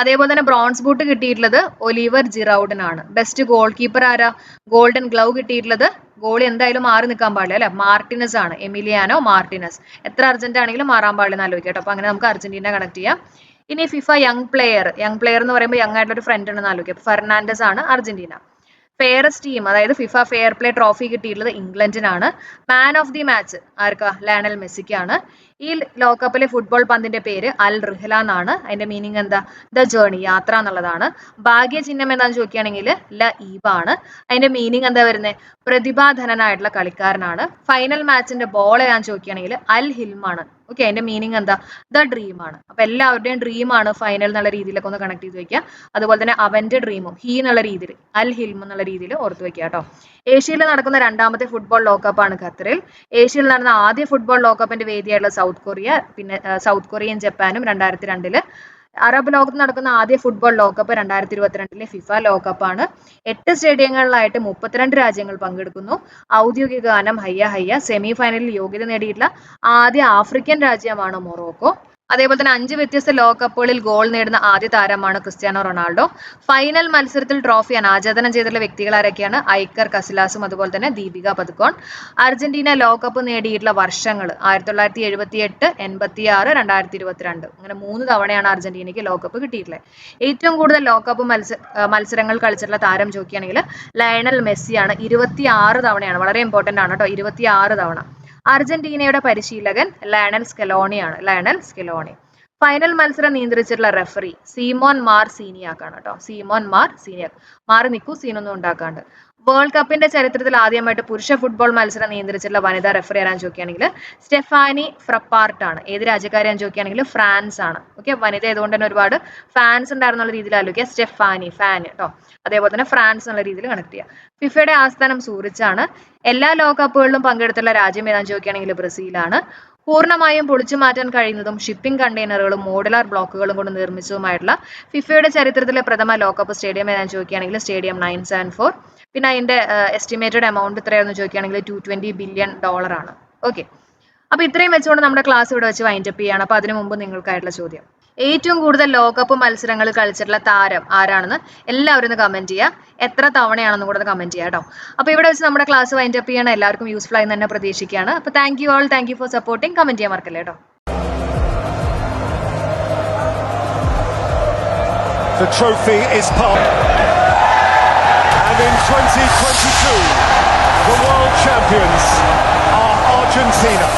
[SPEAKER 1] അതേപോലെ തന്നെ ബ്രോൺസ് ബൂട്ട് കിട്ടിയിട്ടുള്ളത് ഒലിവർ ജിറൗഡിനാണ്. ബെസ്റ്റ് ഗോൾ കീപ്പർ ആരാ? ഗോൾഡൻ ഗ്ലൗ കിട്ടിയിട്ടുള്ളത്. ഗോളി എന്തായാലും മാറി നിൽക്കാൻ പാടില്ല അല്ലെ? മാർട്ടിനസ് ആണ്. എമിലിയാനോ മാർട്ടിനസ് എത്ര അർജന്റ് ആണെങ്കിലും മാറാൻ പാടില്ല എന്ന് ആലോചിക്കട്ടോ അപ്പൊ അങ്ങനെ നമുക്ക് അർജന്റീന കണക്ട് ചെയ്യാം. ഇനി FIFA young player young player എന്ന് പറയുമ്പോൾ യങ് ആയിട്ടുള്ള ഒരു ഫ്രണ്ട് ഉണ്ടെന്ന് ആലോചിക്കാം. ഫെർണാണ്ടസ് ആണ് അർജന്റീന. ഫെയറസ്റ്റ് ടീം അതായത് ഫിഫ ഫെയർ പ്ലേ ട്രോഫി കിട്ടിയിട്ടുള്ളത് ഇംഗ്ലണ്ടിനാണ്. മാൻ ഓഫ് ദി മാച്ച് ആർക്കാ? ലയണൽ മെസ്സിക്കാണ്. ഈ ലോകകപ്പിലെ ഫുട്ബോൾ പന്തിന്റെ പേര് അൽ റിഹല എന്നാണ്. അതിന്റെ മീനിങ് എന്താ? ദ ജേണി യാത്ര എന്നുള്ളതാണ്. ഭാഗ്യ ചിഹ്നം എന്താണെന്ന് ചോദിക്കുകയാണെങ്കിൽ ല ഈബ ആണ് അതിന്റെ മീനിങ് എന്താ വരുന്നത് പ്രതിഭാധനനായിട്ടുള്ള കളിക്കാരനാണ്. ഫൈനൽ മാച്ചിന്റെ ബോൾ ഏതാന്ന് ചോദിക്കുകയാണെങ്കിൽ അൽ ഹിൽമാണ്. ഓക്കെ അതിന്റെ മീനിങ് എന്താ? ദ ഡ്രീം ആണ്. അപ്പൊ എല്ലാവരുടെയും ഡ്രീം ആണ് ഫൈനൽ എന്നുള്ള രീതിയിലൊക്കെ ഒന്ന് കണക്ട് ചെയ്ത് വെക്കുക. അതുപോലെ തന്നെ അവന്റെ ഡ്രീമും ഹീ എന്നുള്ള രീതിയിൽ അൽ ഹിൽം എന്നുള്ള രീതിയിൽ ഓർത്ത് വെക്കുക കേട്ടോ. ഏഷ്യയിൽ നടക്കുന്ന രണ്ടാമത്തെ ഫുട്ബോൾ ലോകകപ്പാണ് ഖത്തറിൽ. ഏഷ്യയിൽ നടന്ന ആദ്യ ഫുട്ബോൾ ലോകകപ്പിന്റെ വേദിയായിട്ടുള്ള കൊറിയ പിന്നെ സൗത്ത് കൊറിയയും ജപ്പാനും രണ്ടായിരത്തി രണ്ടിൽ അറബ് ലോകത്ത് നടക്കുന്ന ആദ്യ ഫുട്ബോൾ ലോകകപ്പ് രണ്ടായിരത്തി ഇരുപത്തിരണ്ടിലെ ഫിഫ ലോകകപ്പാണ്. എട്ട് സ്റ്റേഡിയങ്ങളിലായിട്ട് മുപ്പത്തിരണ്ട് രാജ്യങ്ങൾ പങ്കെടുക്കുന്നു. ഔദ്യോഗിക ഗാനം ഹയ്യ ഹയ്യ സെമി ഫൈനലിൽ യോഗ്യത നേടിയിട്ടുള്ള ആദ്യ ആഫ്രിക്കൻ രാജ്യമാണ് മൊറോക്കോ. അതേപോലെ തന്നെ അഞ്ച് വ്യത്യസ്ത ലോകകപ്പുകളിൽ ഗോൾ നേടുന്ന ആദ്യ താരമാണ് ക്രിസ്ത്യാനോ റൊണാൾഡോ. ഫൈനൽ മത്സരത്തിൽ ട്രോഫി അനാച്ഛാദനം ചെയ്തിട്ടുള്ള വ്യക്തികൾ ആരൊക്കെയാണ്? ഐക്കർ കസിലാസും അതുപോലെ തന്നെ ദീപിക പതുക്കോൺ അർജന്റീന ലോകകപ്പ് നേടിയിട്ടുള്ള വർഷങ്ങൾ ആയിരത്തി തൊള്ളായിരത്തി എഴുപത്തി എട്ട് എൺപത്തി ആറ് രണ്ടായിരത്തി ഇരുപത്തിരണ്ട് അങ്ങനെ മൂന്ന് തവണയാണ് അർജന്റീനയ്ക്ക് ലോകകപ്പ് കിട്ടിയിട്ടുള്ളത്. ഏറ്റവും കൂടുതൽ ലോകകപ്പ് മത്സ മത്സരങ്ങൾ കളിച്ചിട്ടുള്ള താരം ചോദിക്കുകയാണെങ്കിൽ ലയണൽ മെസ്സിയാണ്. ഇരുപത്തി ആറ് തവണയാണ്. വളരെ ഇമ്പോർട്ടന്റ് ആണ് കേട്ടോ. ഇരുപത്തി ആറ് തവണ. അർജന്റീനയുടെ പരിശീലകൻ ലയണൽ സ്കെലോണിയാണ് ലയണൽ സ്കെലോണി. ഫൈനൽ മത്സരം നിയന്ത്രിച്ചിട്ടുള്ള റെഫറി സീമോൻ മാർ സീനിയാക്കാണ് കേട്ടോ. സീമോൻ മാർ സീനിയാക്ക്. മാറി നിൽക്കൂ സീനൊന്നും ഉണ്ടാക്കാണ്ട്. വേൾഡ് കപ്പിന്റെ ചരിത്രത്തിൽ ആദ്യമായിട്ട് പുരുഷ ഫുട്ബോൾ മത്സരം നിയന്ത്രിച്ചിട്ടുള്ള വനിതാ റെഫറി ആരാൻ ചോദിക്കുകയാണെങ്കിൽ സ്റ്റെഫാനി ഫ്രപ്പാർട്ട് ആണ് ഏത് രാജ്യക്കാരെയാണ് ചോദിക്കുകയാണെങ്കിൽ ഫ്രാൻസ് ആണ്. ഓക്കെ വനിത ആയതുകൊണ്ട് തന്നെ ഒരുപാട് ഫാൻസ് ഉണ്ടായിരുന്നുള്ള രീതിയിൽ ആലോചിക്കുക. സ്റ്റെഫാനി ഫാൻ കേട്ടോ അതേപോലെ തന്നെ ഫ്രാൻസ് എന്നുള്ള രീതിയിൽ കണക്ട് ചെയ്യുക. ഫിഫയുടെ ആസ്ഥാനം സൂറിച്ചാണ്. എല്ലാ ലോകകപ്പുകളിലും പങ്കെടുത്തുള്ള രാജ്യം ഏതാന്ന് ചോദിക്കുകയാണെങ്കിൽ ബ്രസീലാണ്. പൂർണമായും പൊളിച്ചു മാറ്റാൻ കഴിയുന്നതും ഷിപ്പിംഗ് കണ്ടെയ്നറുകളും മോഡുലാർ ബ്ലോക്കുകളും കൊണ്ട് നിർമ്മിച്ചതുമായിട്ടുള്ള ഫിഫയുടെ ചരിത്രത്തിലെ പ്രഥമ ലോക്കപ്പ് സ്റ്റേഡിയം ഏതാണെന്ന് ചോദിക്കുകയാണെങ്കിൽ സ്റ്റേഡിയം നയൻ സെവൻ ഫോർ പിന്നെ അതിന്റെ എസ്റ്റിമേറ്റഡ് എമൗണ്ട് എത്രയാണെന്ന് ചോദിക്കുകയാണെങ്കിൽ ടു ട്വന്റി ബില്യൺ ഡോളർ ആണ്. ഓക്കെ അപ്പൊ ഇത്രയും വെച്ചുകൊണ്ട് നമ്മുടെ ക്ലാസ് ഇവിടെ വെച്ച് വൈൻഡപ്പ് ചെയ്യാണ് അപ്പൊ അതിനു മുമ്പ് നിങ്ങൾക്കായിട്ടുള്ള ചോദ്യം. ഏറ്റവും കൂടുതൽ ലോകകപ്പ് മത്സരങ്ങൾ കളിച്ചിട്ടുള്ള താരം ആരാണെന്ന് എല്ലാവരും ഒന്ന് കമന്റ് ചെയ്യുക എത്ര തവണയാണെന്ന് കൂടെ കമന്റ് ചെയ്യുക കേട്ടോ അപ്പൊ ഇവിടെ വെച്ച് നമ്മുടെ ക്ലാസ് വൈൻഡ് അപ്പ് ചെയ്യണം. എല്ലാവർക്കും യൂസ്ഫുൾ ആയി തന്നെ പ്രതീക്ഷിക്കുകയാണ്. അപ്പൊ thank you all thank you for supporting comment ചെയ്യാൻ മറക്കല്ലേ കേട്ടോ
[SPEAKER 2] The trophy is part. And in 2022, the world champions are Argentina.